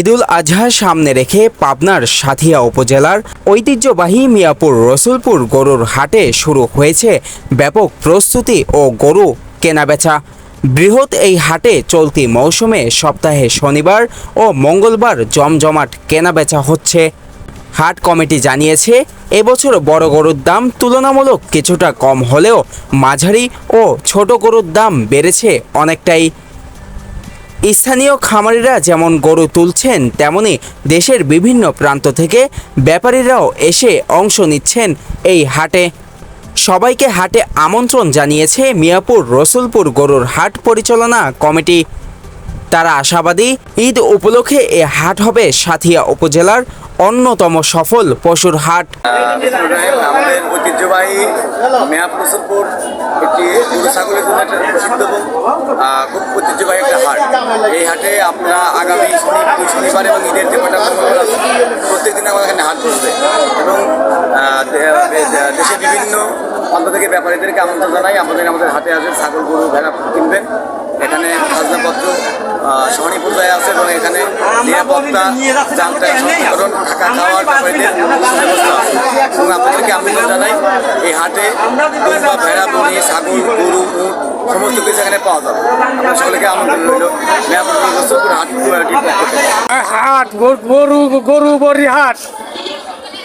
ঈদুল আজহার সামনে রেখে পাবনার সাথিয়া উপজেলার ঐতিহ্যবাহী মিয়াপুর রসুলপুর গরুর হাটে শুরু হয়েছে ব্যাপক প্রস্তুতি ও গরু কেনাবেচা। বৃহৎ এই হাটে চলতি মৌসুমে সপ্তাহে শনিবার ও মঙ্গলবার জমজমাট কেনাবেচা হচ্ছে। হাট কমিটি জানিয়েছে, এবছর বড় গরুর দাম তুলনামূলক কিছুটা কম হলেও মাঝারি ও ছোট গরুর দাম বেড়েছে অনেকটাই। স্থানীয় খামারিরা যেমন গরু তুলছেন, তেমনি দেশের বিভিন্ন প্রান্ত থেকে ব্যাপারীরাও এসে অংশ নিচ্ছেন এই হাটে। সবাইকে হাটে আমন্ত্রণ জানিয়েছে মিয়াপুর রসুলপুর গরুর হাট পরিচালনা কমিটি। তারা আশাবাদী, ঈদ উপলক্ষে এ হাট হবে সাথিয়া উপজেলার অন্যতম সফল পশুর হাট। আমাদের ঐতিহ্যবাহী মেয়াপ রসুলপুর একটি গরু ছাগলের জন্য একটা প্রসিদ্ধ খুব ঐতিহ্যবাহী একটা হাট। এই হাটে আপনারা আগামী শনি শনিবার এবং ঈদের যে কটা প্রত্যেক দিন আমাদের এখানে হাট বসবে। এবং দেশের বিভিন্ন প্রান্ত থেকে ব্যাপারীদেরকে আমন্ত্রণ জানাই। আমাদের আমাদের হাটে আসবেন ছাগল, গরু, ভেড়া কিনবেন। সহনী পর্যায়ে আছে এবং এখানে নিরাপত্তা সংস্করণ থাকা খাওয়ার ব্যাপারীদের সুব্যবস্থা আছে এবং আপনাদেরকে আমন্ত্রণ জানাই এই হাটে ভেড়া বনি ছাগল গরু উট সমস্ত কিছু এখানে পাওয়া যাবে। আপনার সকলকে আমন্ত্রণ রইল। হাট গরু গরু বড়ি হাট।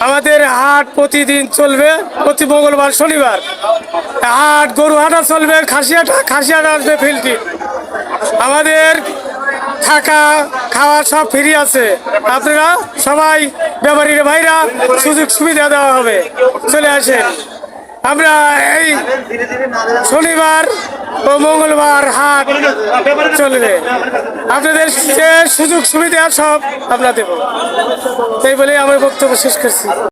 আমাদের হাট প্রতিদিন চলবে প্রতি মঙ্গলবার শনিবার। হাট গরু হাটা চলবে খাসিয়াটা খাসিয়াটা আসবে ফিল্ডটি আমাদের থাকা, খাওয়া সব ফ্রি আছে। আপনারা সবাই ব্যাপারীর ভাইরা সুযোগ সুবিধা দেওয়া হবে। চলে আসেন। আমরা এই শনিবার ও মঙ্গলবার হাট চলবে। আপনাদের সুযোগ সুবিধা সব আমরা দেবো। এই বলে আমার বক্তব্য শেষ করছি।